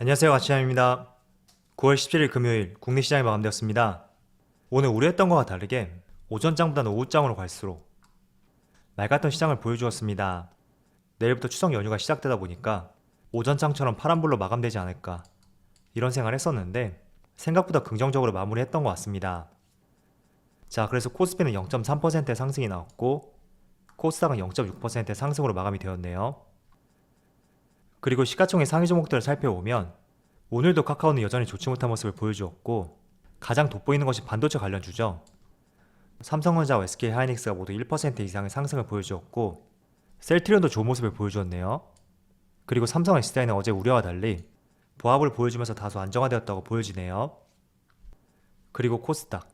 안녕하세요. 가치함입니다. 9월 17일 금요일 국내 시장이 마감되었습니다. 오늘 우려했던 것과 다르게 오전장보다는 오후장으로 갈수록 맑았던 시장을 보여주었습니다. 내일부터 추석 연휴가 시작되다 보니까 오전장처럼 파란불로 마감되지 않을까 이런 생각을 했었는데 생각보다 긍정적으로 마무리했던 것 같습니다. 자, 그래서 코스피는 0.3%의 상승이 나왔고 코스닥은 0.6%의 상승으로 마감이 되었네요. 그리고 시가총액 상위 종목들을 살펴보면 오늘도 카카오는 여전히 좋지 못한 모습을 보여주었고 가장 돋보이는 것이 반도체 관련주죠. 삼성전자와 SK 하이닉스가 모두 1% 이상의 상승을 보여주었고 셀트리온도 좋은 모습을 보여주었네요. 그리고 삼성 SDI는 어제 우려와 달리 보합을 보여주면서 다소 안정화되었다고 보여지네요. 그리고 코스닥.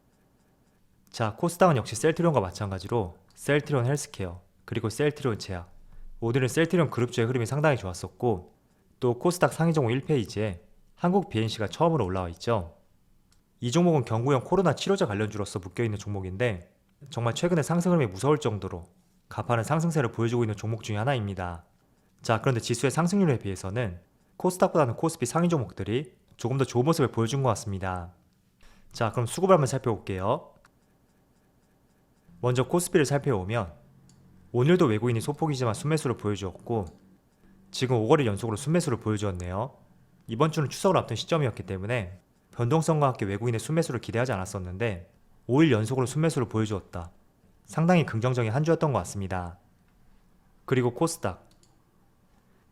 자, 코스닥은 역시 셀트리온과 마찬가지로 셀트리온 헬스케어, 그리고 셀트리온 제약, 오늘은 셀트리온 그룹주의 흐름이 상당히 좋았었고 또 코스닥 상위 종목 1페이지에 한국 BNC가 처음으로 올라와 있죠. 이 종목은 경구용 코로나 치료제 관련주로서 묶여있는 종목인데 정말 최근에 상승 흐름이 무서울 정도로 가파른 상승세를 보여주고 있는 종목 중에 하나입니다. 자 그런데 지수의 상승률에 비해서는 코스닥보다는 코스피 상위 종목들이 조금 더 좋은 모습을 보여준 것 같습니다. 자 그럼 수급을 한번 살펴볼게요. 먼저 코스피를 살펴보면 오늘도 외국인이 소폭이지만 순매수를 보여주었고 지금 5거래 연속으로 순매수를 보여주었네요. 이번 주는 추석을 앞둔 시점이었기 때문에 변동성과 함께 외국인의 순매수를 기대하지 않았었는데 5일 연속으로 순매수를 보여주었다. 상당히 긍정적인 한 주였던 것 같습니다. 그리고 코스닥.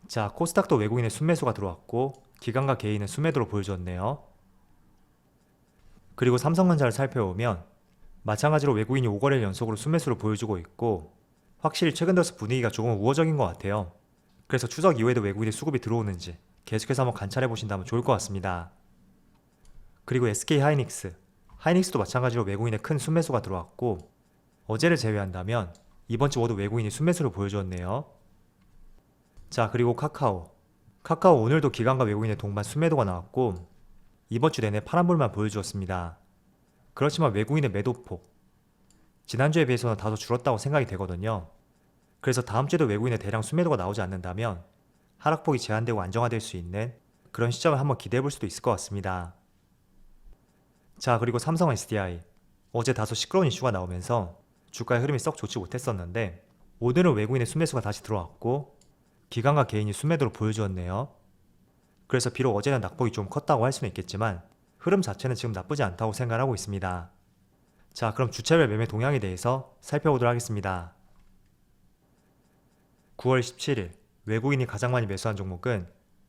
자, 코스닥도 외국인의 순매수가 들어왔고 기관과 개인은 순매도로 보여주었네요. 그리고 삼성전자를 살펴보면 마찬가지로 외국인이 5거래 연속으로 순매수를 보여주고 있고 확실히 최근 들어서 분위기가 조금 우호적인 것 같아요. 그래서 추석 이후에도 외국인의 수급이 들어오는지 계속해서 한번 관찰해 보신다면 좋을 것 같습니다. 그리고 SK 하이닉스. 하이닉스도 마찬가지로 외국인의 큰 순매수가 들어왔고 어제를 제외한다면 이번 주 모두 외국인이 순매수를 보여주었네요. 자, 그리고 카카오. 카카오 오늘도 기관과 외국인의 동반 순매도가 나왔고 이번 주 내내 파란불만 보여주었습니다. 그렇지만 외국인의 매도폭. 지난주에 비해서는 다소 줄었다고 생각이 되거든요. 그래서 다음 주에도 외국인의 대량 순매도가 나오지 않는다면 하락폭이 제한되고 안정화될 수 있는 그런 시점을 한번 기대해 볼 수도 있을 것 같습니다. 자, 그리고 삼성 SDI. 어제 다소 시끄러운 이슈가 나오면서 주가의 흐름이 썩 좋지 못했었는데 오늘은 외국인의 순매수가 다시 들어왔고 기관과 개인이 순매도를 보여주었네요. 그래서 비록 어제는 낙폭이 좀 컸다고 할 수는 있겠지만 흐름 자체는 지금 나쁘지 않다고 생각하고 있습니다. 자, 그럼 주차별 매매 동향에 대해서 살펴보도록 하겠습니다. 9월 17일 외국인이 가장 많이 매수한 종목은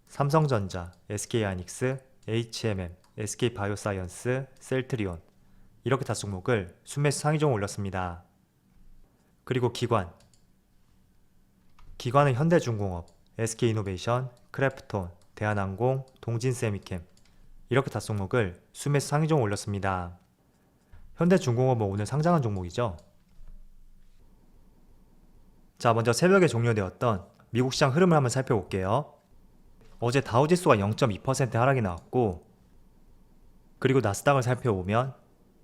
삼성전자, SK하이닉스, HMM, SK바이오사이언스, 셀트리온 이렇게 다섯 종목을 순매수 상위 종목 올렸습니다. 그리고 기관 기관은 현대중공업, SK이노베이션, 크래프톤, 대한항공, 동진세미캠 이렇게 다섯 종목을 순매수 상위 종목 올렸습니다. 현대중공업은 오늘 상장한 종목이죠. 자, 먼저 새벽에 종료되었던 미국 시장 흐름을 한번 살펴볼게요. 어제 다우지수가 0.2% 하락이 나왔고, 그리고 나스닥을 살펴보면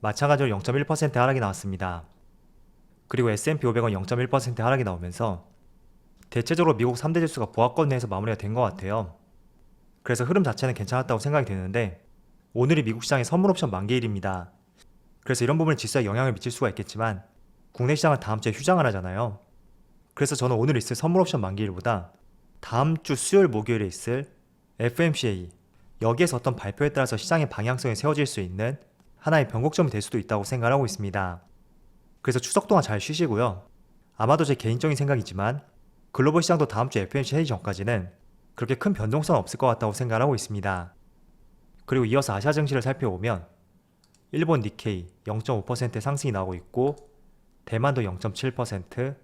마찬가지로 0.1% 하락이 나왔습니다. 그리고 S&P 500은 0.1% 하락이 나오면서 대체적으로 미국 3대 지수가 보합권 내에서 마무리가 된 것 같아요. 그래서 흐름 자체는 괜찮았다고 생각이 드는데 오늘이 미국 시장의 선물 옵션 만기일입니다. 그래서 이런 부분에 지수에 영향을 미칠 수가 있겠지만 국내 시장은 다음 주에 휴장을 하잖아요. 그래서 저는 오늘 있을 선물 옵션 만기일보다 다음 주 수요일 목요일에 있을 FMCA 여기에서 어떤 발표에 따라서 시장의 방향성이 세워질 수 있는 하나의 변곡점이 될 수도 있다고 생각하고 있습니다. 그래서 추석 동안 잘 쉬시고요. 아마도 제 개인적인 생각이지만 글로벌 시장도 다음 주 FMC 회의 전까지는 그렇게 큰 변동성은 없을 것 같다고 생각하고 있습니다. 그리고 이어서 아시아 증시를 살펴보면 일본 니케이 0.5% 상승이 나오고 있고 대만도 0.7%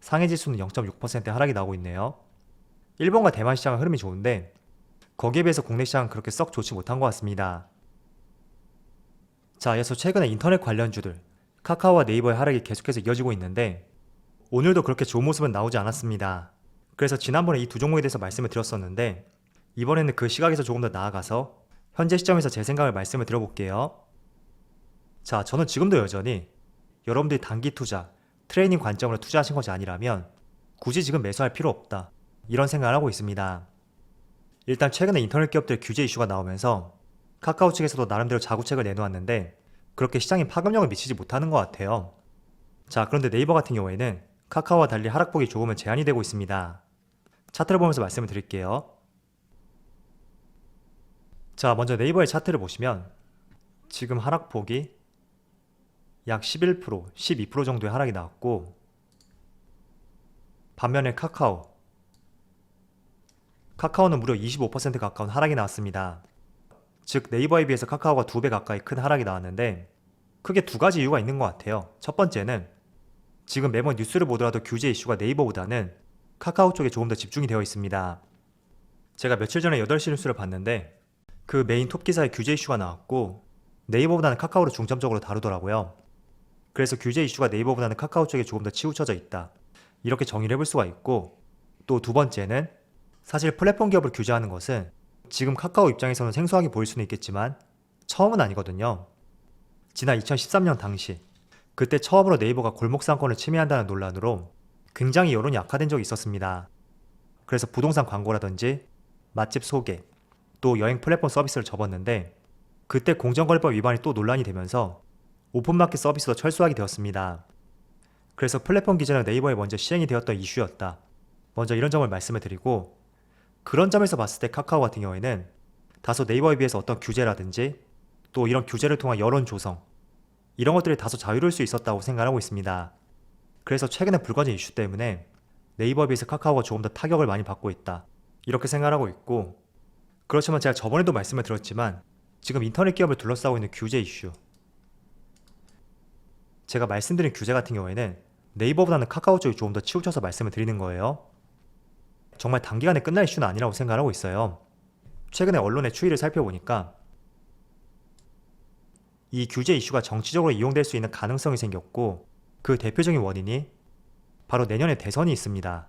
상해 지수는 0.6% 하락이 나오고 있네요. 일본과 대만 시장은 흐름이 좋은데 거기에 비해서 국내 시장은 그렇게 썩 좋지 못한 것 같습니다. 자, 이어서 최근에 인터넷 관련주들 카카오와 네이버의 하락이 계속해서 이어지고 있는데 오늘도 그렇게 좋은 모습은 나오지 않았습니다. 그래서 지난번에 이 두 종목에 대해서 말씀을 드렸었는데 이번에는 그 시각에서 조금 더 나아가서 현재 시점에서 제 생각을 말씀을 드려볼게요. 자, 저는 지금도 여전히 여러분들이 단기 투자, 트레이닝 관점으로 투자하신 것이 아니라면 굳이 지금 매수할 필요 없다. 이런 생각을 하고 있습니다. 일단 최근에 인터넷 기업들 규제 이슈가 나오면서 카카오 측에서도 나름대로 자구책을 내놓았는데 그렇게 시장에 파급력을 미치지 못하는 것 같아요. 자, 그런데 네이버 같은 경우에는 카카오와 달리 하락폭이 조금은 제한이 되고 있습니다. 차트를 보면서 말씀을 드릴게요. 자, 먼저 네이버의 차트를 보시면 지금 하락폭이 약 11%, 12% 정도의 하락이 나왔고 반면에 카카오 카카오는 무려 25% 가까운 하락이 나왔습니다. 즉 네이버에 비해서 카카오가 두 배 가까이 큰 하락이 나왔는데 크게 두 가지 이유가 있는 것 같아요. 첫 번째는 지금 매번 뉴스를 보더라도 규제 이슈가 네이버보다는 카카오 쪽에 조금 더 집중이 되어 있습니다. 제가 며칠 전에 8시 뉴스를 봤는데 그 메인 톱 기사에 규제 이슈가 나왔고 네이버보다는 카카오를 중점적으로 다루더라고요. 그래서 규제 이슈가 네이버보다는 카카오 쪽에 조금 더 치우쳐져 있다. 이렇게 정의를 해볼 수가 있고 또 두 번째는 사실 플랫폼 기업을 규제하는 것은 지금 카카오 입장에서는 생소하게 보일 수는 있겠지만 처음은 아니거든요. 지난 2013년 당시 그때 처음으로 네이버가 골목상권을 침해한다는 논란으로 굉장히 여론이 악화된 적이 있었습니다. 그래서 부동산 광고라든지 맛집 소개, 또 여행 플랫폼 서비스를 접었는데 그때 공정거래법 위반이 또 논란이 되면서 오픈마켓 서비스도 철수하게 되었습니다. 그래서 플랫폼 기준은 네이버에 먼저 시행이 되었던 이슈였다. 먼저 이런 점을 말씀을 드리고 그런 점에서 봤을 때 카카오 같은 경우에는 다소 네이버에 비해서 어떤 규제라든지 또 이런 규제를 통한 여론 조성 이런 것들이 다소 자유로울 수 있었다고 생각하고 있습니다. 그래서 최근에 불거진 이슈 때문에 네이버에 비해서 카카오가 조금 더 타격을 많이 받고 있다. 이렇게 생각하고 있고 그렇지만 제가 저번에도 말씀을 드렸지만 지금 인터넷 기업을 둘러싸고 있는 규제 이슈 제가 말씀드린 규제 같은 경우에는 네이버보다는 카카오 쪽이 조금 더 치우쳐서 말씀을 드리는 거예요. 정말 단기간에 끝날 이슈는 아니라고 생각하고 있어요. 최근에 언론의 추이를 살펴보니까 이 규제 이슈가 정치적으로 이용될 수 있는 가능성이 생겼고 그 대표적인 원인이 바로 내년에 대선이 있습니다.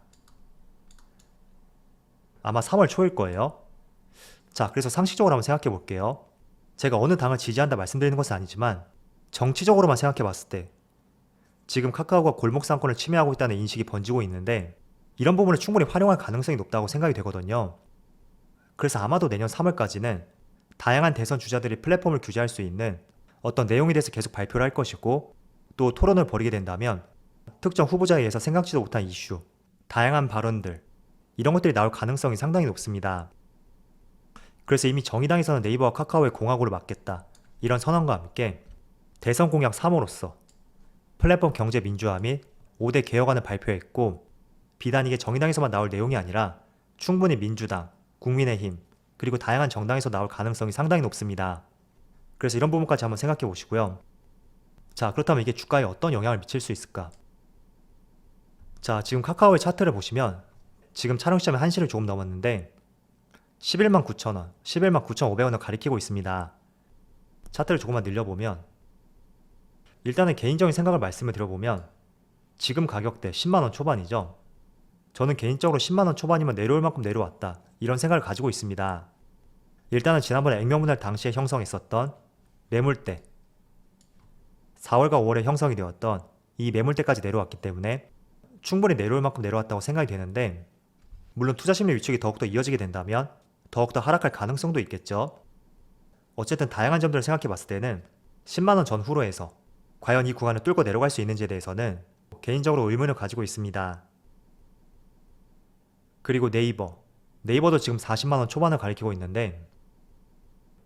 아마 3월 초일 거예요. 자, 그래서 상식적으로 한번 생각해 볼게요. 제가 어느 당을 지지한다 말씀드리는 것은 아니지만 정치적으로만 생각해 봤을 때 지금 카카오가 골목 상권을 침해하고 있다는 인식이 번지고 있는데 이런 부분을 충분히 활용할 가능성이 높다고 생각이 되거든요. 그래서 아마도 내년 3월까지는 다양한 대선 주자들이 플랫폼을 규제할 수 있는 어떤 내용에 대해서 계속 발표를 할 것이고 또 토론을 벌이게 된다면 특정 후보자에 의해서 생각지도 못한 이슈, 다양한 발언들 이런 것들이 나올 가능성이 상당히 높습니다. 그래서 이미 정의당에서는 네이버와 카카오의 공화국을 막겠다 이런 선언과 함께 대선 공약 3호로서 플랫폼 경제 민주화 및 5대 개혁안을 발표했고 비단 이게 정의당에서만 나올 내용이 아니라 충분히 민주당, 국민의힘, 그리고 다양한 정당에서 나올 가능성이 상당히 높습니다. 그래서 이런 부분까지 한번 생각해 보시고요. 자, 그렇다면 이게 주가에 어떤 영향을 미칠 수 있을까? 자, 지금 카카오의 차트를 보시면 지금 촬영 시점에 1시를 조금 넘었는데 11만 9천원, 11만 9,500원을 가리키고 있습니다. 차트를 조금만 늘려보면 일단은 개인적인 생각을 말씀을 드려보면 지금 가격대 10만원 초반이죠. 저는 개인적으로 10만원 초반이면 내려올 만큼 내려왔다. 이런 생각을 가지고 있습니다. 일단은 지난번에 액면분할 당시에 형성했었던 매물대 4월과 5월에 형성이 되었던 이 매물대까지 내려왔기 때문에 충분히 내려올 만큼 내려왔다고 생각이 되는데 물론 투자 심리 위축이 더욱더 이어지게 된다면 더욱더 하락할 가능성도 있겠죠. 어쨌든 다양한 점들을 생각해 봤을 때는 10만원 전후로 해서 과연 이 구간을 뚫고 내려갈 수 있는지에 대해서는 개인적으로 의문을 가지고 있습니다. 그리고 네이버. 네이버도 지금 40만원 초반을 가리키고 있는데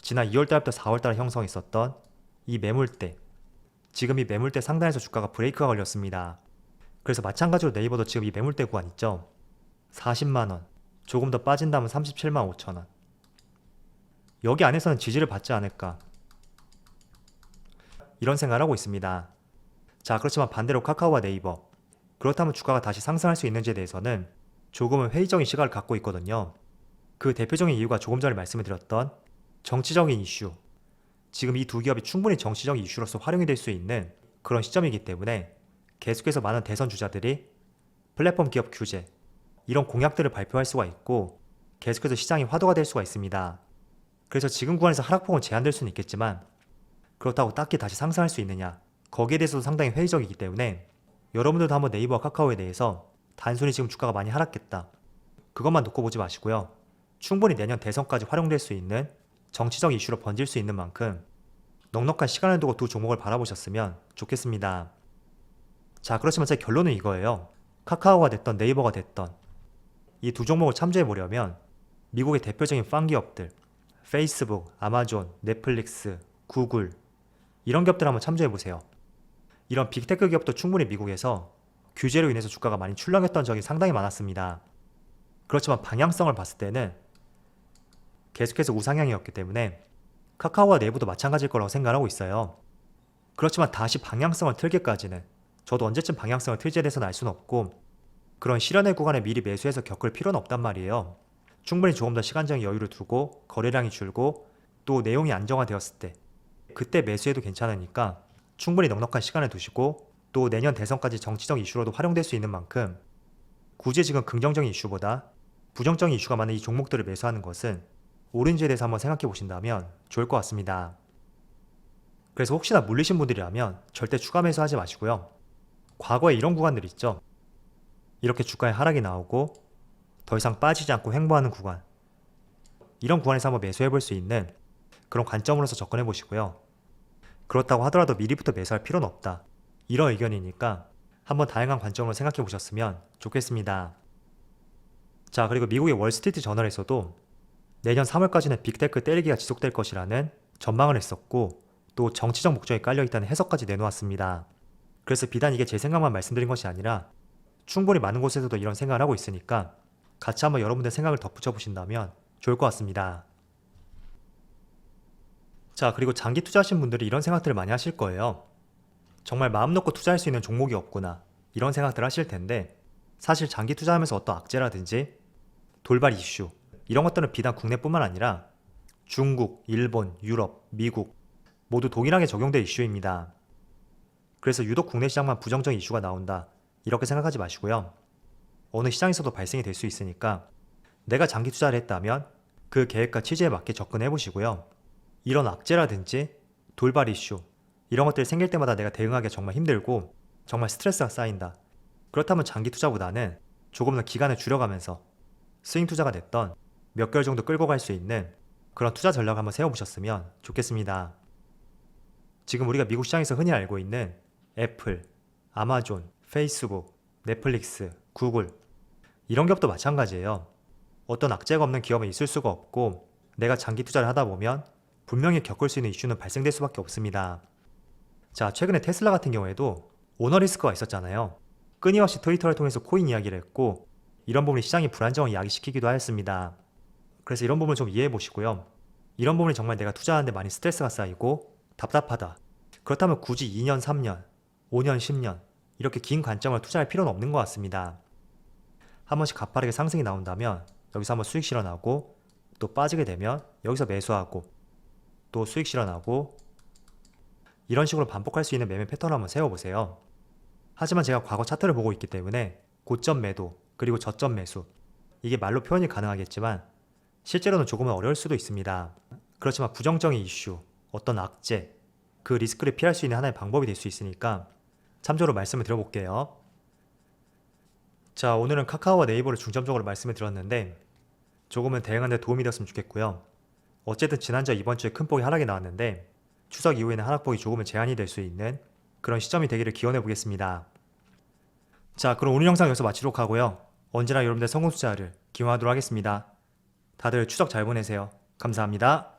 지난 2월달부터 4월달에 형성했었던 이 매물대. 지금 이 매물대 상단에서 주가가 브레이크가 걸렸습니다. 그래서 마찬가지로 네이버도 지금 이 매물대 구간 있죠. 40만원. 조금 더 빠진다면 37만 5천원. 여기 안에서는 지지를 받지 않을까. 이런 생각을 하고 있습니다. 자, 그렇지만 반대로 카카오와 네이버. 그렇다면 주가가 다시 상승할 수 있는지에 대해서는 조금은 회의적인 시각을 갖고 있거든요. 그 대표적인 이유가 조금 전에 말씀을 드렸던 정치적인 이슈. 지금 이 두 기업이 충분히 정치적인 이슈로서 활용이 될 수 있는 그런 시점이기 때문에 계속해서 많은 대선 주자들이 플랫폼 기업 규제, 이런 공약들을 발표할 수가 있고 계속해서 시장이 화두가 될 수가 있습니다. 그래서 지금 구간에서 하락폭은 제한될 수는 있겠지만 그렇다고 딱히 다시 상승할 수 있느냐 거기에 대해서도 상당히 회의적이기 때문에 여러분들도 한번 네이버와 카카오에 대해서 단순히 지금 주가가 많이 하락했다 그것만 놓고 보지 마시고요 충분히 내년 대선까지 활용될 수 있는 정치적 이슈로 번질 수 있는 만큼 넉넉한 시간을 두고 두 종목을 바라보셨으면 좋겠습니다. 자, 그렇지만 제 결론은 이거예요. 카카오가 됐던 네이버가 됐던 이 두 종목을 참조해 보려면 미국의 대표적인 팡 기업들 페이스북, 아마존, 넷플릭스, 구글 이런 기업들 한번 참조해 보세요. 이런 빅테크 기업도 충분히 미국에서 규제로 인해서 주가가 많이 출렁였던 적이 상당히 많았습니다. 그렇지만 방향성을 봤을 때는 계속해서 우상향이었기 때문에 카카오와 네이버도 마찬가지일 거라고 생각하고 있어요. 그렇지만 다시 방향성을 틀기까지는 저도 언제쯤 방향성을 틀지에 대해서는 알 수는 없고 그런 실현의 구간에 미리 매수해서 겪을 필요는 없단 말이에요. 충분히 조금 더 시간적인 여유를 두고 거래량이 줄고 또 내용이 안정화되었을 때 그때 매수해도 괜찮으니까 충분히 넉넉한 시간을 두시고 또 내년 대선까지 정치적 이슈로도 활용될 수 있는 만큼 굳이 지금 긍정적인 이슈보다 부정적인 이슈가 많은 이 종목들을 매수하는 것은 옳은지에 대해서 한번 생각해 보신다면 좋을 것 같습니다. 그래서 혹시나 물리신 분들이라면 절대 추가 매수하지 마시고요. 과거에 이런 구간들 있죠. 이렇게 주가의 하락이 나오고 더 이상 빠지지 않고 횡보하는 구간. 이런 구간에서 한번 매수해 볼 수 있는 그런 관점으로서 접근해 보시고요. 그렇다고 하더라도 미리부터 매수할 필요는 없다. 이런 의견이니까 한번 다양한 관점으로 생각해 보셨으면 좋겠습니다. 자, 그리고 미국의 월스트리트 저널에서도 내년 3월까지는 빅테크 때리기가 지속될 것이라는 전망을 했었고 또 정치적 목적이 깔려 있다는 해석까지 내놓았습니다. 그래서 비단 이게 제 생각만 말씀드린 것이 아니라 충분히 많은 곳에서도 이런 생각을 하고 있으니까 같이 한번 여러분들 생각을 덧붙여 보신다면 좋을 것 같습니다. 자, 그리고 장기 투자하신 분들이 이런 생각들을 많이 하실 거예요. 정말 마음 놓고 투자할 수 있는 종목이 없구나. 이런 생각들 하실 텐데 사실 장기 투자하면서 어떤 악재라든지 돌발 이슈 이런 것들은 비단 국내뿐만 아니라 중국, 일본, 유럽, 미국 모두 동일하게 적용될 이슈입니다. 그래서 유독 국내 시장만 부정적인 이슈가 나온다. 이렇게 생각하지 마시고요. 어느 시장에서도 발생이 될 수 있으니까 내가 장기 투자를 했다면 그 계획과 취지에 맞게 접근해 보시고요. 이런 악재라든지 돌발 이슈 이런 것들이 생길 때마다 내가 대응하기 정말 힘들고 정말 스트레스가 쌓인다. 그렇다면 장기 투자보다는 조금 더 기간을 줄여가면서 스윙 투자가 됐던 몇 개월 정도 끌고 갈 수 있는 그런 투자 전략을 한번 세워보셨으면 좋겠습니다. 지금 우리가 미국 시장에서 흔히 알고 있는 애플, 아마존, 페이스북, 넷플릭스, 구글 이런 기업도 마찬가지예요. 어떤 악재가 없는 기업은 있을 수가 없고 내가 장기 투자를 하다 보면 분명히 겪을 수 있는 이슈는 발생될 수밖에 없습니다. 자, 최근에 테슬라 같은 경우에도 오너 리스크가 있었잖아요. 끊임없이 트위터를 통해서 코인 이야기를 했고 이런 부분이 시장의 불안정을 야기시키기도 하였습니다. 그래서 이런 부분을 좀 이해해 보시고요. 이런 부분이 정말 내가 투자하는데 많이 스트레스가 쌓이고 답답하다. 그렇다면 굳이 2년, 3년, 5년, 10년 이렇게 긴 관점을 투자할 필요는 없는 것 같습니다. 한 번씩 가파르게 상승이 나온다면 여기서 한번 수익 실현하고 또 빠지게 되면 여기서 매수하고 또 수익 실현하고 이런 식으로 반복할 수 있는 매매 패턴을 한번 세워보세요. 하지만 제가 과거 차트를 보고 있기 때문에 고점 매도 그리고 저점 매수 이게 말로 표현이 가능하겠지만 실제로는 조금은 어려울 수도 있습니다. 그렇지만 부정적인 이슈, 어떤 악재, 그 리스크를 피할 수 있는 하나의 방법이 될 수 있으니까 참조로 말씀을 드려볼게요. 자, 오늘은 카카오와 네이버를 중점적으로 말씀을 드렸는데 조금은 대응하는 데 도움이 되었으면 좋겠고요. 어쨌든 지난주와 이번 주에 큰 폭의 하락이 나왔는데 추석 이후에는 하락폭이 조금은 제한이 될 수 있는 그런 시점이 되기를 기원해 보겠습니다. 자, 그럼 오늘 영상 여기서 마치도록 하고요. 언제나 여러분들 성공 투자를 기원하도록 하겠습니다. 다들 추석 잘 보내세요. 감사합니다.